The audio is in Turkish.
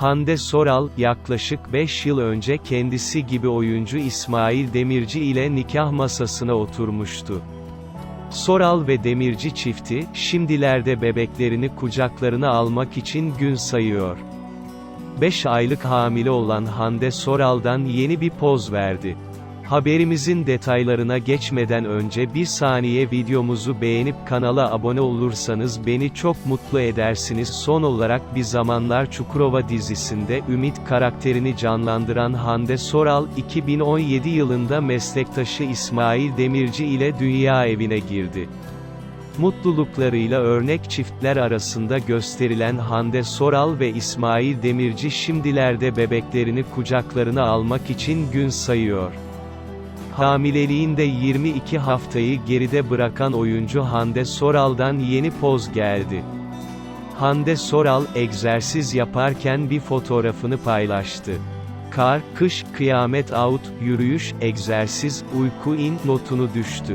Hande Soral, yaklaşık 5 yıl önce kendisi gibi oyuncu İsmail Demirci ile nikah masasına oturmuştu. Soral ve Demirci çifti, şimdilerde bebeklerini kucaklarına almak için gün sayıyor. 5 aylık hamile olan Hande Soral'dan yeni bir poz verdi. Haberimizin detaylarına geçmeden önce bir saniye videomuzu beğenip kanala abone olursanız beni çok mutlu edersiniz. Son olarak Bir Zamanlar Çukurova dizisinde Ümit karakterini canlandıran Hande Soral, 2017 yılında meslektaşı İsmail Demirci ile dünya evine girdi. Mutluluklarıyla örnek çiftler arasında gösterilen Hande Soral ve İsmail Demirci şimdilerde bebeklerini kucaklarına almak için gün sayıyor. Hamileliğinde 22 haftayı geride bırakan oyuncu Hande Soral'dan yeni poz geldi. Hande Soral, egzersiz yaparken bir fotoğrafını paylaştı. Kar, kış, kıyamet out, yürüyüş, egzersiz, uyku in notunu düştü.